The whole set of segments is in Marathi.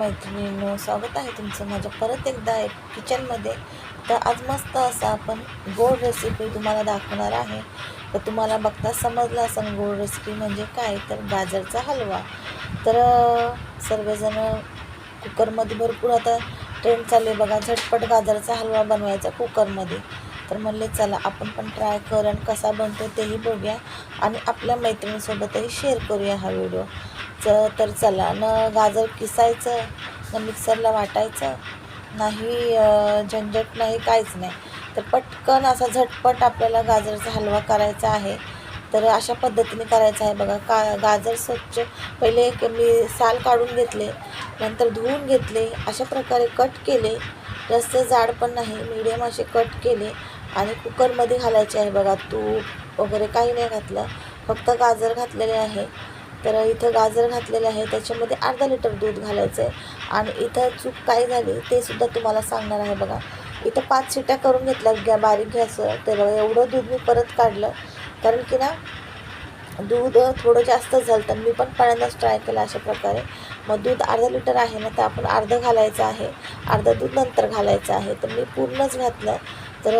मैत्रिणींनो स्वागत आहे तुमचं माझ्या परत एकदा एक किचनमध्ये. तर आज मस्त असं आपण गोड रेसिपी तुम्हाला दाखवणार आहे. तर तुम्हाला बघता समजलं असं गोड रेसिपी म्हणजे काय? तर गाजरचा हलवा. तर सर्वजण कुकरमध्ये भरपूर आता ट्रेंड चालू आहे बघा झटपट गाजरचा हलवा बनवायचा कुकरमध्ये. तर म्हणले चला आपण पण ट्राय कर आणि कसा बनतो तेही बघूया. आणि आपल्या मैत्रिणीसोबतही शेअर करूया हा व्हिडिओ च तर चला न गाजर किसायचं न मिक्सरला वाटायचं. नाही झंझट नाही काहीच नाही. तर पटकन असा झटपट आपल्याला गाजरचा हलवा करायचा आहे. तर अशा पद्धतीने करायचं आहे बघा. का गाजर स्वच्छ पहिले एक मी साल काढून घेतले नंतर धुवून घेतले अशा प्रकारे कट केले. जास्त जाड पण नाही मीडियम असे कट केले आणि कुकरमध्ये घालायचे आहे बघा. तूप वगैरे काही नाही घातलं. फक्त गाजर घातलेले आहे. तर इथं गाजर घातलेले आहे. त्याच्यामध्ये अर्धा लिटर दूध घालायचं आहे आणि इथं चूक काय झाली ते सुद्धा तुम्हाला सांगणार आहे बघा. इथं पाच शिट्या करून घेतल्या घ्या बारीक घ्यायचं तर एवढं दूध मी परत काढलं. कारण की ना दूध थोडं जास्त झालं तर मी पण पाण्यांदाच ट्राय केला अशा प्रकारे. मग दूध अर्धा लिटर आहे ना तर आपण अर्धं घालायचं आहे. अर्धं दूध नंतर घालायचं आहे. तर मी पूर्णच घातलं. तर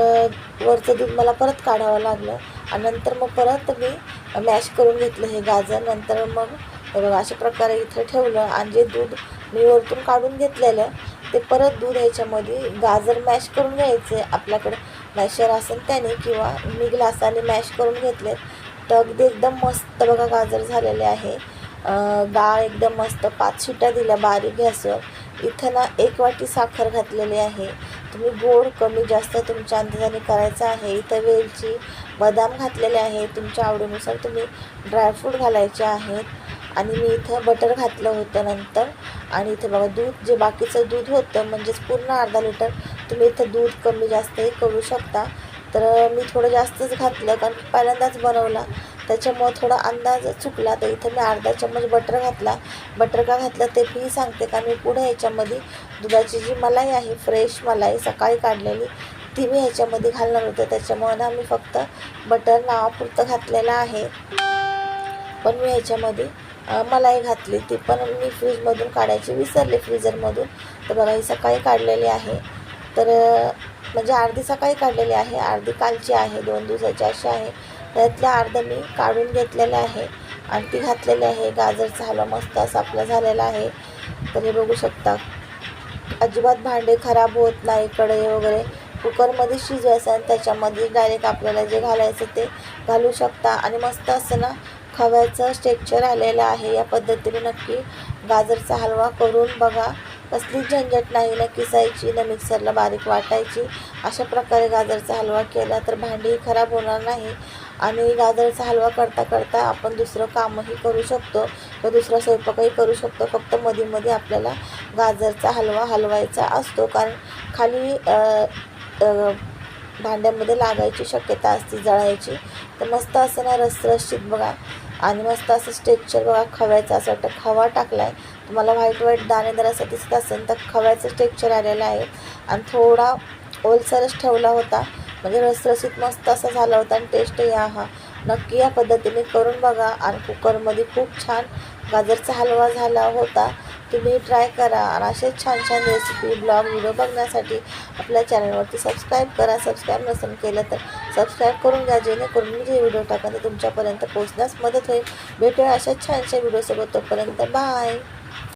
वरचं दूध मला परत काढावं लागलं. आणि नंतर मग परत मी मॅश करून घेतलं हे गाजर नंतर मग बघा अशा प्रकारे इथं ठेवलं. आणि जे दूध मी वरतून काढून घेतलेलं ते परत दूध ह्याच्यामध्ये गाजर मॅश करून घ्यायचे. आपल्याकडे मॅशर असेल त्याने किंवा मी ग्लासाने मॅश करून घेतले तर अगदी एकदम मस्त बघा गाजर झालेले आहे. डाळ एकदम मस्त पाच शिट्या दिल्या बारीक गॅसवर. इथं ना एक वाटी साखर घातलेली आहे. तुम्ही गोड कमी जास्त तुमच्या अंदाजाने करायचं आहे. इथं वेलची बदाम घातलेले आहे तुमच्या आवडीनुसार तुम्ही ड्रायफ्रूट घालायचे आहेत. आणि मी इथं बटर घातलं होतं नंतर. आणि इथं बघा दूध जे बाकीचं दूध होतं म्हणजेच पूर्ण अर्धा लिटर तुम्ही इथं दूध कमी जास्तही करू शकता. तर मी थोडं जास्तच घातलं कारण पहिल्यांदाच बनवला. त्याच्यामुळं थोडा अंदाज चुकला. तर इथं मी अर्धा चम्मच बटर घातला. बटर का घातलं ते मी सांगते का? मी पुढे ह्याच्यामध्ये दुधाची जी मलाई आहे फ्रेश मलाई सकाळी काढलेली ती मी ह्याच्यामध्ये घालणार होते. त्याच्यामुळं ना मी फक्त बटर नावापुरतं घातलेलं आहे. पण मी ह्याच्यामध्ये मलाई घातली. ती पण मी फ्रीजमधून काढायची विसरली फ्रीजरमधून तर बघा ही सकाळी काढलेली आहे. तर म्हणजे अर्धी सकाळी काढलेली आहे. अर्धी कालची आहे. दोन दिवसाची अशी आहे. त्यातल्या अर्धं मी काढून घेतलेलं आहे. आणि ती घातलेली आहे. गाजरचा हलवा मस्त असा आपला झालेला आहे. तर हे बघू शकता. अजिबात भांडे खराब होत नाही कढई वगैरे. कुकरमध्ये शिजवायचं आणि त्याच्यामध्ये डायरेक्ट आपल्याला जे घालायचं ते घालू शकता. आणि मस्त असं ना खव्याचं स्ट्रेक्चर आलेलं आहे. या पद्धतीने नक्की गाजरचा हलवा करून बघा. कसलीच झंझट नाही ना किसायची ना मिक्सरला बारीक वाटायची. अशा प्रकारे गाजरचा हलवा केला तर भांडीही खराब होणार नाही. आणि गाजराचा हलवा करता करता आपण दुसरं कामही करू शकतो. किंवा दुसरा स्वयंपाकही करू शकतो. फक्त मध्ये मध्ये आपल्याला गाजरचा हलवा हलवायचा असतो. कारण खाली भांड्यामध्ये लागायची शक्यता असते जळायची. तर मस्त असं ना रसरशीत बघा. आणि मस्त असं स्टेक्चर बघा खव्याचं. असं वाटतं खवा टाकला आहे तुम्हाला व्हाईट व्हाईट दाणेदार असं दिसत असेल तर खव्याचं स्टेक्चर आलेलं आहे. आणि थोडा ओलसरच ठेवला होता. म्हणजे रसरशीत मस्त असा झाला होता आणि टेस्ट या हा नक्की या पद्धतीने करून बघा आणि कुकरमध्ये खूप छान गाजरचा हलवा झाला होता. तुम्ही ट्राय करा आणि असेच छान छान रेसिपी ब्लॉग व्हिडिओ बघण्यासाठी आपल्या चॅनलवरती सबस्क्राईब करा. सबस्क्राईब नसेल केलं तर सबस्क्राईब करून घ्या जेणेकरून मी जे व्हिडिओ टाकन ते तुमच्यापर्यंत पोहोचण्यास मदत होईल. भेटूया अशाच छानशा व्हिडिओसोबत तोपर्यंत. बाय